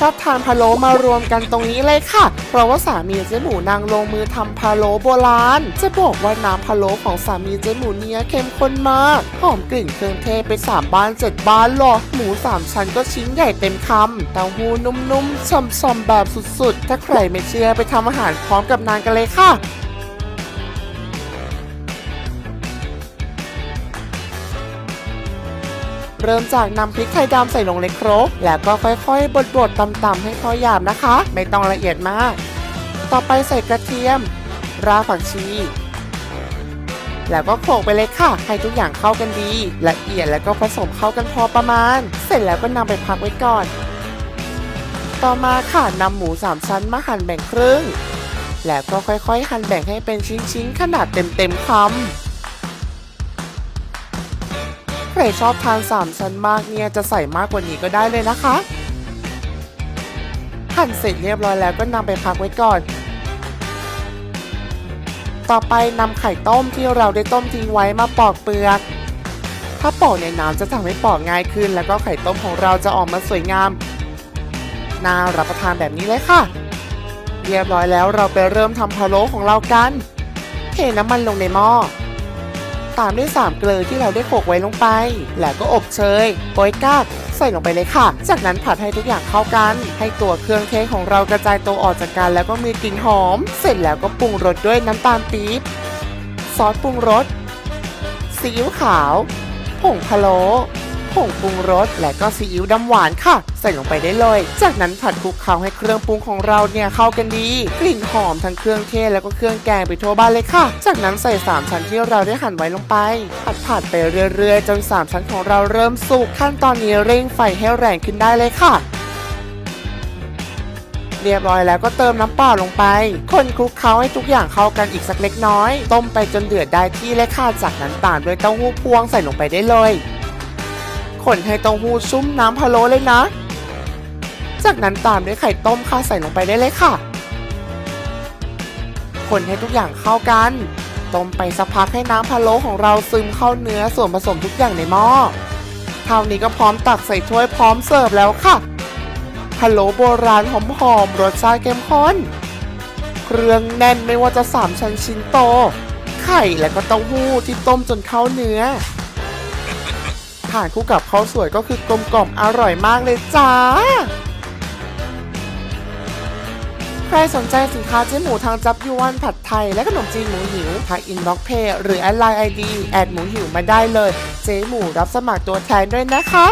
ชอบทานพะโล้มารวมกันตรงนี้เลยค่ะ เพราะว่าสามีเจ๊หมูนางลงมือทำพะโล้โบราณ จะบอกว่าน้ำพะโล้ของสามีเจ๊หมูเนี่ยเข้มข้นมาก หอมกลิ่นเครื่องเทศไปสามบ้านเจ็ดบ้านหรอกหมูสามชั้นก็ชิ้นใหญ่เต็มคำเต้าหู้นุ่มๆช่ำๆแบบสุดๆ ถ้าใครไม่เชื่อไปทำอาหารพร้อมกับนางกันเลยค่ะ เริ่มจากนำพริกไทยดำใส่ลงในครก แล้วก็ค่อยๆ บดๆตำๆให้พอหยาบนะคะ ไม่ต้องละเอียดมาก ต่อไปใส่กระเทียม รากผักชี แล้วก็โขลกไปเลยค่ะ ให้ทุกอย่างเข้ากันดี ละเอียดแล้วก็ผสมเข้ากันพอประมาณ เสร็จแล้วก็นำไปพักไว้ก่อน ต่อมาค่ะนำหมูสามชั้นมาหั่นแบ่งครึ่ง แล้วก็ค่อยๆ หั่นแบ่งให้เป็นชิ้นๆ ขนาดเต็มๆคำ ใครชอบทานสามชั้นมากเนี่ยจะใส่มากกว่านี้ก็ได้เลยนะคะ หั่นเสร็จเรียบร้อยแล้วก็นำไปพักไว้ก่อน ต่อไปนำไข่ต้มที่เราได้ต้มทิ้งไว้มาปอกเปลือก ถ้าปอกในน้ำจะทำให้ปอกง่ายขึ้น แล้วก็ไข่ต้มของเราจะออกมาสวยงาม น่ารับประทานแบบนี้เลยค่ะ เรียบร้อยแล้วเราไปเริ่มทำพะโล้ของเรากัน เทน้ำมันลงในหม้อ ตามด้วยสามเกลือที่เราได้โขกไว้ลงไป แล้วก็อบเชยโป๊ยกากใส่ลงไปเลยค่ะ จากนั้นผัดให้ทุกอย่างเข้ากัน ให้ตัวเครื่องเทศของเรากระจายตัวออกจากกันแล้วก็มีกลิ่นหอม เสร็จแล้วก็ปรุงรสด้วยน้ำตาลปี๊บ ซอสปรุงรส ซีอิ๊วขาว ผงพะโล้ ผงปรุงรสและก็ซีอิ๊วดำหวานค่ะ ใส่ลงไปได้เลย จากนั้นผัดคลุกเคล้าให้เครื่องปรุงของเราเนี่ยเข้ากันดี กลิ่นหอมทั้งเครื่องเทศแล้วก็เครื่องแกงไปทั่วบ้านเลยค่ะ จากนั้นใส่สามชั้นที่เราได้หั่นไว้ลงไป ผัดผัดไปเรื่อยๆ จนสามชั้นของเราเริ่มสุกขั้นตอนนี้เร่งไฟให้แรงขึ้นได้เลยค่ะเรียบร้อยแล้วก็เติมน้ำเปล่าลงไป คนคลุกเคล้าให้ทุกอย่างเข้ากันอีกสักเล็กน้อย ต้มไปจนเดือดได้ที่เลยค่ะ จากนั้นตามด้วยเต้าหู้พวงใส่ลงไปได้เลย คนให้เต้าหู้ชุ่มน้ำพะโล้เลยนะ จากนั้นตามด้วยไข่ต้มค่ะใส่ลงไปได้เลยค่ะ คนให้ทุกอย่างเข้ากัน ต้มไปสักพักให้น้ำพะโล้ของเราซึมเข้าเนื้อส่วนผสมทุกอย่างในหม้อเท่านี้ก็พร้อมตักใส่ถ้วยพร้อมเสิร์ฟแล้วค่ะพะโล้โบราณหอมๆรสชาติเข้มข้นเครื่องแน่นไม่ว่าจะสามชั้นชิ้นโต ไข่และก็เต้าหู้ที่ต้มจนเข้าเนื้อ ทานคู่กับข้าวสวยก็คือกลมกล่อมอร่อยมากเลยจ้า ใครสนใจสินค้าเจ๊หมูทางจับยวนผัดไทย และขนมจีนหมูหิวทางอินบ็อกเพย์หรือแอดไลน์ไอดีแอดหมูหิวมาได้เลย เจ๊หมูรับสมัครตัวแทนด้วยนะคะ